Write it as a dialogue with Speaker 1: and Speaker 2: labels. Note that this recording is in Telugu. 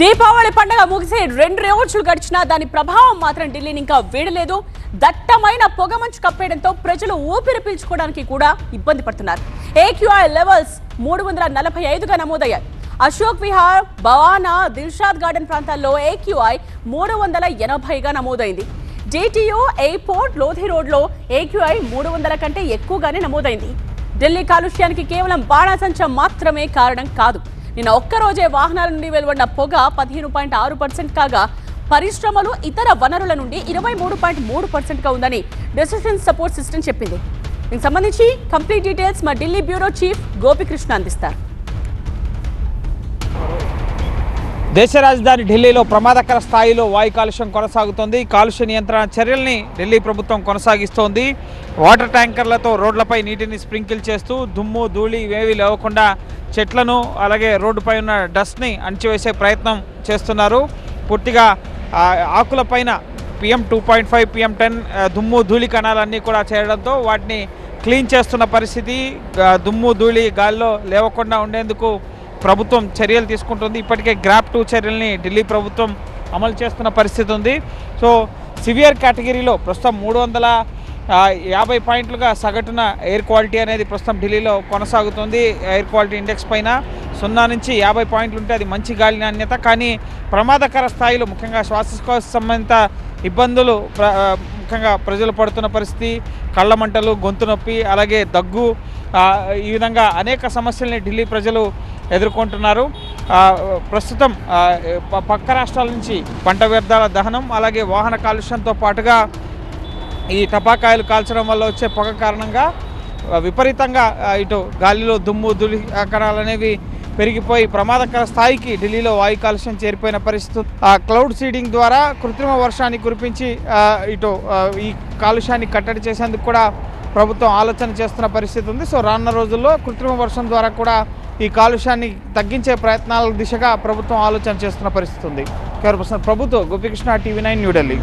Speaker 1: దీపావళి పండుగ ముగిసే రెండు రోజులు గడిచినా దాని ప్రభావం మాత్రం ఢిల్లీని ఇంకా వీడలేదు. దట్టమైన పొగమంచు కప్పేయడంతో ప్రజలు ఊపిరి పీల్చుకోవడానికి కూడా ఇబ్బంది పడుతున్నారు. ఏక్యూఐ లెవెల్స్ మూడు వందల నలభై ఐదుగా నమోదయ్యాయి. అశోక్ విహార్ భవానా దిల్షాద్ గార్డెన్ ప్రాంతాల్లో ఏక్యూఐ మూడు వందల ఎనభైగా నమోదైంది. జేటీయూ ఎయిర్పోర్ట్ లోధి రోడ్లో ఏక్యూఐ మూడు వందల కంటే ఎక్కువగానే నమోదైంది. ఢిల్లీ కాలుష్యానికి కేవలం బాణాసంచా మాత్రమే కారణం కాదు. నిన్న ఒక్కరోజే వాహనాల నుండి వెలువడిన పొగ పదిహేను పాయింట్ ఆరు పర్సెంట్ కాగా పరిశ్రమలు ఇతర వనరుల నుండి ఇరవై మూడు పాయింట్ మూడు పర్సెంట్గా ఉందని డెసిషన్ సపోర్ట్ సిస్టమ్ చెప్పింది. దీనికి సంబంధించి కంప్లీట్ డీటెయిల్స్ మా ఢిల్లీ బ్యూరో చీఫ్ గోపికృష్ణ అందిస్తారు.
Speaker 2: దేశ రాజధాని ఢిల్లీలో ప్రమాదకర స్థాయిలో వాయు కాలుష్యం కొనసాగుతోంది. కాలుష్య నియంత్రణ చర్యల్ని ఢిల్లీ ప్రభుత్వం కొనసాగిస్తోంది. వాటర్ ట్యాంకర్లతో రోడ్లపై నీటిని స్ప్రింకిల్ చేస్తూ దుమ్ము ధూళి ఇవేవి లేవకుండా చెట్లను అలాగే రోడ్డుపై ఉన్న డస్ట్ని అణచివేసే ప్రయత్నం చేస్తున్నారు. పూర్తిగా ఆకుల ఆకులపైన PM two point five PM ten దుమ్ము ధూళి కణాలన్నీ కూడా చేయడంతో వాటిని క్లీన్ చేస్తున్న పరిస్థితి దుమ్ము ధూళి గాల్లో లేవకుండా ఉండేందుకు ప్రభుత్వం చర్యలు తీసుకుంటుంది. ఇప్పటికే గ్రాప్ టూ చర్యల్ని ఢిల్లీ ప్రభుత్వం అమలు చేస్తున్న పరిస్థితి ఉంది. సో సివియర్ కేటగిరీలో ప్రస్తుతం మూడు వందల యాభై పాయింట్లుగా సగటున ఎయిర్ క్వాలిటీ అనేది ప్రస్తుతం ఢిల్లీలో కొనసాగుతుంది. ఎయిర్ క్వాలిటీ ఇండెక్స్ పైన సున్నా నుంచి యాభై పాయింట్లు ఉంటే అది మంచి గాలి నాణ్యత. కానీ ప్రమాదకర స్థాయిలో ముఖ్యంగా శ్వాసకోశ సంబంధిత ఇబ్బందులు ప్ర ముఖ్యంగా ప్రజలు పడుతున్న పరిస్థితి కళ్ళ మంటలు గొంతు నొప్పి అలాగే దగ్గు ఈ విధంగా అనేక సమస్యల్ని ఢిల్లీ ప్రజలు ఎదుర్కొంటున్నారు. ప్రస్తుతం పక్క రాష్ట్రాల నుంచి పంట వ్యర్థాల దహనం అలాగే వాహన కాలుష్యంతో పాటుగా ఈ టపాకాయలు కాల్చడం వల్ల వచ్చే పొగ కారణంగా విపరీతంగా ఇటు గాలిలో దుమ్ము దులి కణాలు అనేవి పెరిగిపోయి ప్రమాదకర స్థాయికి ఢిల్లీలో వాయు కాలుష్యం చేరిపోయిన పరిస్థితి. ఆ క్లౌడ్ సీడింగ్ ద్వారా కృత్రిమ వర్షాన్ని కురిపించి ఇటు ఈ కాలుష్యాన్ని కట్టడి చేసేందుకు కూడా ప్రభుత్వం ఆలోచన చేస్తున్న పరిస్థితి ఉంది. సో రానున్న రోజుల్లో కృత్రిమ వర్షం ద్వారా కూడా ఈ కాలుష్యాన్ని తగ్గించే ప్రయత్నాల దిశగా ప్రభుత్వం ఆలోచన చేస్తున్న పరిస్థితి ఉంది. కేవలం ప్రభుత్వం గోపికృష్ణ టీవీ నైన్ న్యూఢిల్లీ